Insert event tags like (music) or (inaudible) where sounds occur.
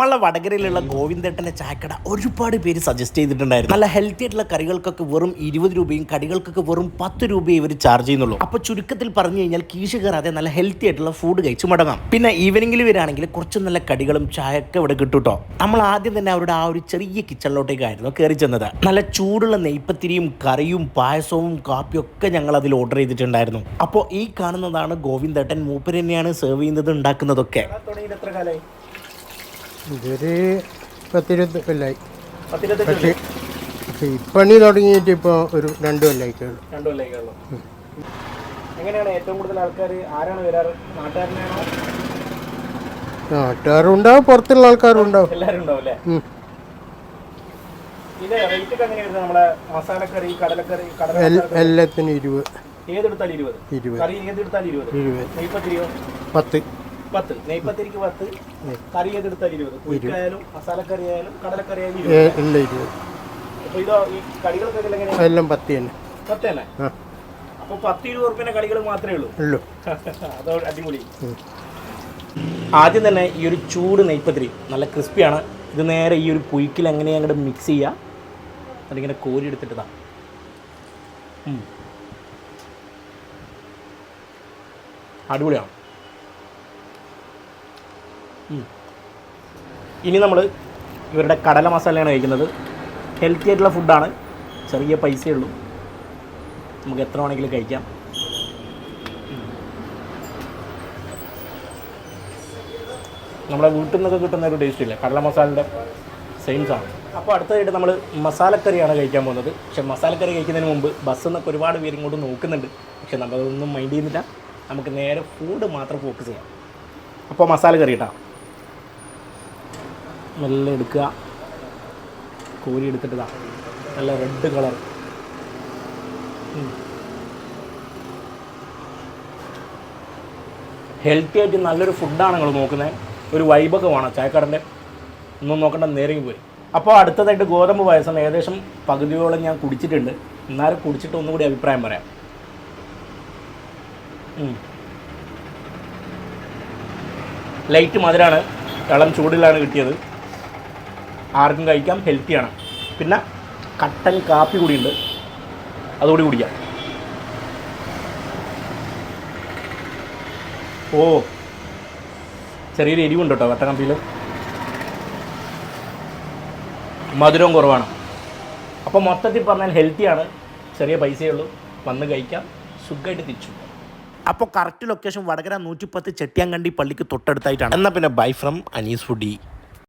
നമ്മളെ വടകരയിലുള്ള ഗോവിന്ദേട്ടന്റെ ചായക്കട ഒരുപാട് പേര് സജസ്റ്റ് ചെയ്തിട്ടുണ്ടായിരുന്നു. നല്ല ഹെൽത്തി ആയിട്ടുള്ള കറികൾക്കൊക്കെ വെറും ഇരുപത് രൂപയും കടികൾക്കൊക്കെ വെറും പത്ത് രൂപയും ഇവർ ചാർജ് ചെയ്യുന്നുള്ളൂ. അപ്പോൾ ചുരുക്കത്തിൽ പറഞ്ഞു കഴിഞ്ഞാൽ കീശ് കയറാതെ നല്ല ഹെൽത്തി ആയിട്ടുള്ള ഫുഡ് കഴിച്ചു മടങ്ങാം. പിന്നെ ഈവനിങ്ങിൽ വരാണെങ്കിൽ കുറച്ച് നല്ല കടികളും ചായയൊക്കെ ഇവിടെ കിട്ടും കേട്ടോ നമ്മൾ ആദ്യം തന്നെ അവരുടെ ആ ഒരു ചെറിയ കിച്ചണിലോട്ടേക്കായിരുന്നു കയറി ചെന്നത്. നല്ല ചൂടുള്ള നെയ്പ്പത്തിരിയും കറിയും പായസവും കാപ്പിയും ഒക്കെ ഞങ്ങൾ അതിൽ ഓർഡർ ചെയ്തിട്ടുണ്ടായിരുന്നു. അപ്പോൾ ഈ കാണുന്നതാണ് ഗോവിന്ദേട്ടൻ മൂപ്പര് തന്നെയാണ് സെർവ് ചെയ്യുന്നത് ഉണ്ടാക്കുന്നതൊക്കെ. ഇതൊരു പത്തിരുപത് കൊല്ലായി. പക്ഷേ പക്ഷേ ഇപ്പണി പണി തുടങ്ങിയിട്ട് ഇപ്പോൾ ഒരു രണ്ട് കൊല്ലായിക്കുള്ളൂ രണ്ടു കൊല്ലം എങ്ങനെയാണ് ഏറ്റവും കൂടുതൽ ആൾക്കാർ ആരാണ് വരാറ്? നാട്ടുകാരനാണോ? നാട്ടുകാരും ഉണ്ടാവും പുറത്തുള്ള ആൾക്കാരും ഉണ്ടാവും. എല്ലാവരും ഉണ്ടാവും അല്ലേ? ഉം. ഇത് റേറ്റ് ഒക്കെ എങ്ങനെയായിരുന്നു നമ്മളെ മസാലക്കറി കടലക്കറി കടല എല്ലാത്തിനും ഇരുപത്. ഏതെടുത്താലും ഇരുപത്. ഇരുപത്. കറി ഏതെടുത്താലും ഇരുപത്. ഇരുപത്. പത്ത്. പത്ത്. നെയ്പത്തിരിക്ക് പത്ത്. കറി ഏതെടുത്താലും ഇരുപത്. കുഴിക്കായാലും മസാലക്കറി ആയാലും കടലക്കറി ആയാലും ഇരുപത്. അപ്പൊ ഇതോ ഈ കടികളൊക്കെ എങ്ങനെയാണ് എല്ലാം പത്ത് തന്നെ. പത്ത് തന്നെ? അപ്പൊ പത്ത് ഇരുപത് ഉറുപ്പിന്റെ കടികൾ മാത്രമേ ഉള്ളൂ? (laughs) അതോ അടിപൊളി. ആദ്യം തന്നെ ഈ ഒരു ചൂട് നെയ്പത്തിരി നല്ല ക്രിസ്പിയാണ്. ഇത് നേരെ ഈ ഒരു പുയ്ക്കിൽ എങ്ങനെയാ അങ്ങോട്ട് മിക്സ് ചെയ്യുക അതിങ്ങനെ കോരി എടുത്തിട്ടതാ. അടിപൊളിയാണ്. ഇനി നമ്മൾ ഇവരുടെ കടല മസാലയാണ് കഴിക്കുന്നത്. ഹെൽത്തി ആയിട്ടുള്ള ഫുഡാണ് ചെറിയ പൈസയേ ഉള്ളൂ. നമുക്ക് എത്ര വേണമെങ്കിലും കഴിക്കാം. നമ്മുടെ വീട്ടിൽ നിന്നൊക്കെ കിട്ടുന്ന ഒരു ടേസ്റ്റ് ഇല്ല? കടല മസാലയുടെ സെയിം സാധനം. അപ്പോൾ അടുത്തതായിട്ട് നമ്മൾ മസാലക്കറിയാണ് കഴിക്കാൻ പോകുന്നത്. പക്ഷേ മസാലക്കറി കഴിക്കുന്നതിന് മുമ്പ് ബസ്സിൽ നിന്നൊക്കെ ഒരുപാട് പേര് ഇങ്ങോട്ട് നോക്കുന്നുണ്ട്. പക്ഷെ നമ്മളതൊന്നും മൈൻഡ് ചെയ്യുന്നില്ല. നമുക്ക് നേരെ ഫുഡ് മാത്രം ഫോക്കസ് ചെയ്യാം. അപ്പോൾ മസാലക്കറി ഇട്ടാ മെല്ലെ എടുക്കുക. കോരി എടുത്തിട്ടതാ. നല്ല റെഡ് കളർ ഹെൽത്തി ആയിട്ട് നല്ലൊരു ഫുഡാണ് നിങ്ങൾ നോക്കുന്നത് ഒരു വൈബൊക്കെ വേണം ചായക്കാടന്റെ. ഒന്നും നോക്കണ്ട നേരെങ്കിൽ പോയി അപ്പോൾ അടുത്തതായിട്ട് ഗോതമ്പ് പായസം ഏകദേശം പകുതിയോളം ഞാൻ കുടിച്ചിട്ടുണ്ട്. എന്നാലും കുടിച്ചിട്ട് ഒന്നുകൂടി അഭിപ്രായം പറയാം. ലൈറ്റ് മധുരമാണ് ഇളം ചൂടിലാണ് കിട്ടിയത്. ആർക്കും കഴിക്കാം ഹെൽത്തിയാണ് പിന്നെ കട്ടൻ കാപ്പി കൂടിയുണ്ട്. അതുകൂടി കുടിക്കാം. ഓ ചെറിയൊരു എരിവുണ്ട് കേട്ടോ വട്ടക്കമ്പിയിൽ മധുരവും കുറവാണ്. അപ്പോൾ മൊത്തത്തിൽ പറഞ്ഞാൽ ഹെൽത്തിയാണ് ചെറിയ പൈസയേ ഉള്ളൂ. വന്ന് കഴിക്കാം. സുഖമായിട്ട് തിരിച്ചു. അപ്പോൾ കറക്റ്റ് ലൊക്കേഷൻ വടകര നൂറ്റിപ്പത്ത് ചെട്ടിയാങ്കണ്ടി പള്ളിക്ക് തൊട്ടടുത്തായിട്ടാണ്. എന്നാൽ പിന്നെ ബൈ ഫ്രം അനീസ് ഫുഡി